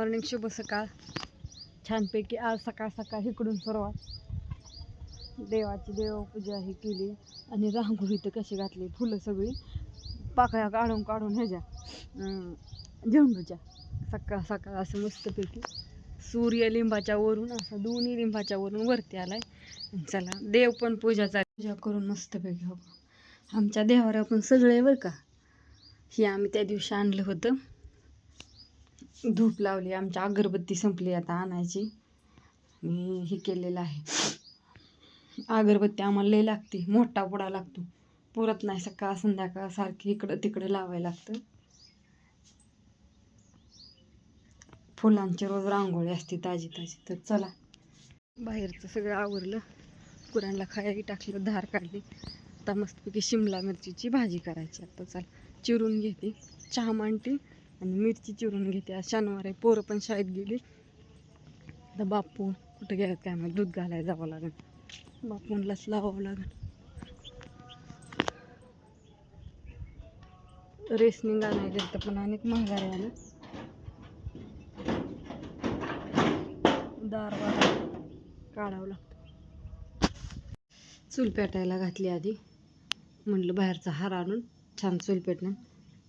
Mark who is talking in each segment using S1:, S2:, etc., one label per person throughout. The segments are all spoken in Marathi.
S1: मॉर्निंग शुभ सकाळ. छानपैकी आज सकाळ सकाळ इकडून सुरुवात. देवाची देवपूजा ही केली आणि रांगोळी तर कशी घातली फुलं सगळी. पाकळ्या काढून काढून ह्याच्या झेंडूच्या. सकाळ सकाळ असं मस्तपैकी. सूर्य लिंबाच्या वरून असं दोन्ही लिंबाच्या वरून वरती आलाय. चला देव पण पूजाचा पूजा करून मस्तपैकी हो आमच्या देवावर आपण सगळे बरं का? हे आम्ही त्या दिवशी आणलं होतं. धूप लावली आमच्या अगरबत्ती संपली आता आणायची. मी हे केलेलं आहे. अगरबत्ती आम्हाला लई लागते मोठा पुडा लागतो. पुरत नाही सकाळ संध्याकाळ सारखी इकडं तिकडं लावायला लागतं. फुलांची रोज रांगोळी असते ताजी ताजी तर चला. बाहेरचं सगळं आवरलं. कुरांना खायला टाकलं धार काढली. आता मस्तपैकी शिमला मिरचीची भाजी करायची आता चला. चिरून घेते. चहा मांडते. आणि मिरची चिरून घेते. आज शनिवार आहे पोरं पण शाळेत गेली. आता बापू कुठं गेल्यात काय मग दूध घालायला जावं लागेल. बापूंलाच लावावं लागेल. रेस आणायला गेलं पण अनेक महागारे आलं दार काढावं लागतं. चूल पेटायला घातली आधी. म्हटलं बाहेरचा हार आणून छान चूल पेटणं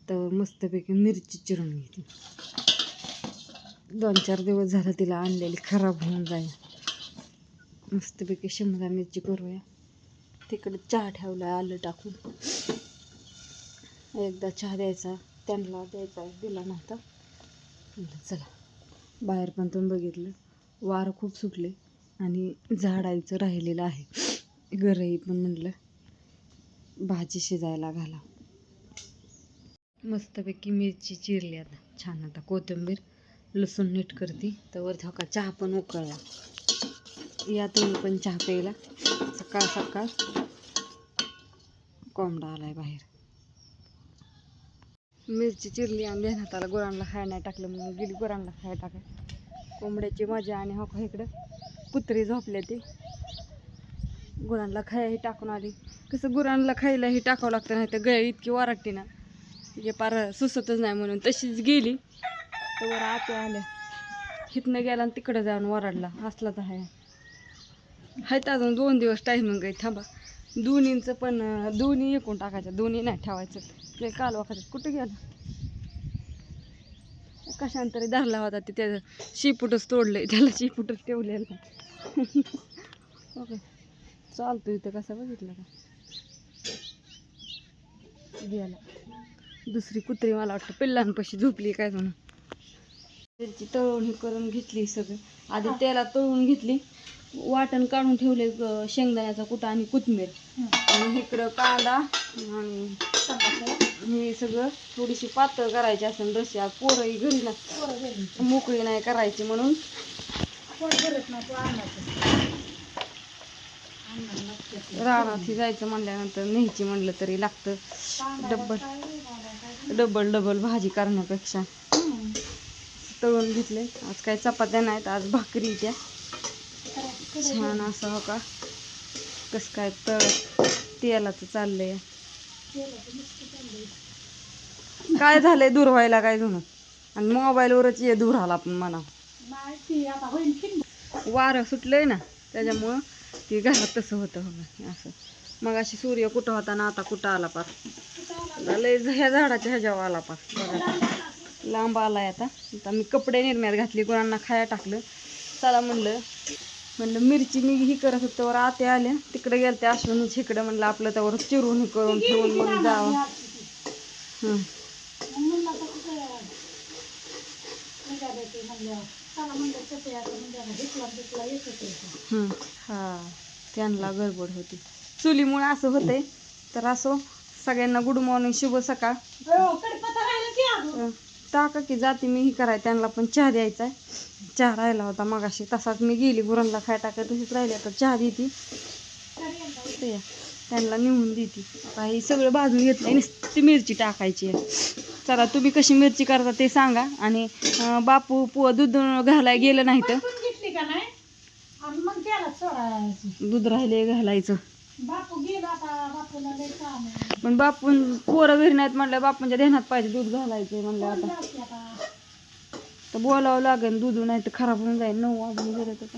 S1: तर मस्तपैकी मिरची चिरून घेतली. दोन चार दिवस झालं तिला आणलेली खराब होऊन जाईल. मस्तपैकी शिमला मिरची करूया. तिकडे चहा ठेवला आलं टाकून. एकदा चहा द्यायचा त्यांना द्यायचा दिला नव्हता. चला बाहेर पण तुम्ही बघितलं वार खूप सुटले आणि झाडायचं राहिलेलं आहे. घरही पण म्हणलं भाजी शिजायला घाला. मस्तपैकी मिरची चिरली आता. छान आता कोथिंबीर लसूण नीट करते. तर वर धोका चहा पण उकळला. या तुम्ही पण चहा प्यायला. सकाळ सकाळ कोंबडा आलाय बाहेर. मिरची चिरली आणि देण्यात आला गुरांना खाय नाही टाकलं म्हणून गेली गुरांना खाय टाकाय कोंबड्याची मजा आणि हो का इकडं कुत्री झोपले ते. गुरांना खायही टाकून आली. कसं गुरांना खायलाही टाकावं लागतं नाही तर गय इतकी वराटते ना. तिचे पार सुसतच नाही म्हणून तशीच गेली. तर वर आते आल्या. हिथनं गेला आणि तिकडं जाऊन वराडला. असला तर आहे. आहेत अजून दोन दिवस टायमिंग आहे थांबा. दोन्हींचं पण दोन्ही एकूण टाकायचं. दोन्ही नाही ठेवायचं. ते कालवा खात्यात कुठं गेलं? कशांतरी धरला होता ते त्याचं शिपूटच तोडलंय. त्याला शिपूटच ठेवलेलं ओके. चालतो इथं कसं बघितलं का? गेला. दुसरी कुत्री मला वाटतं. पिल्लांपाशी झोपली काय म्हणून. त्याची तळवणी करून घेतली सगळं. आधी त्याला तळून घेतली. वाटण काढून ठेवले शेंगदाण्याचा कुटा आणि कोथिंबीर. आणि इकडं कांदा आणि हे सगळं थोडीशी पातळ करायची असेल रशी पोरंही घरी ना मोकळी नाही करायची म्हणून. रानात जायचं म्हणल्यानंतर न्यायची म्हणलं तरी लागतं. डबल डबल डबल भाजी करण्यापेक्षा. तळून घेतले. आज काय चपात्या नाहीत आज भाकरी त्या. छान असं हो का? कसं काय तळ? तेलाचं चाललंय. काय झालंय दूर व्हायला काय जुनं आणि मोबाईलवरच ये दूर आला आपण म्हणा वारं सुटलंय ना त्याच्यामुळं ती घरात तसं होतं. असं. मग अशी सूर्य कुठं होता ना आता कुठं आला पार? लय ह्या झाडाच्या ह्याच्यावर आला पार. बघा. लांब आलाय आता. आता मी कपडे निर्म्यात घातली गुरांना खाया टाकलं. चला म्हणलं म्हणलं मिरची मी ही करत होतं वर आते आल्या. तिकडे गेलते अश्विनीच इकडे म्हणलं आपलं त्यावर चिरून करून ठेवून मग जावं. हां. हा त्यांना गडबड होती. चुलीमुळे असं होतंय. तर असो सगळ्यांना गुड मॉर्निंग शुभ सकाळ. टाका की जाते मी ही कराय त्यांना पण चहा द्यायचा आहे चहा राहिला होता मगाशी तसाच मी गेली गुरांना खाय टाका तशीच राहिली आता चहा देते. त्यांना निवून देते. आता हे सगळं भाजून घेतलंय नुसती मिरची टाकायची आहे. चला तुम्ही कशी मिरची करता ते सांगा. आणि बापू पु दूध घालाय गेलं नाही तर? दूध राहिले घालायचं.
S2: बापू गेला आता बापूला लय काम आहे.
S1: पण बापून पोरं घरी नाहीत म्हणलं बापूंच्या ध्यानात पाहिजे दूध घालायचे म्हणलं
S2: आता.
S1: तर बोलावं लागेल दूध नाही तर खराब होऊन जाईल नऊ वाजून गेलं तर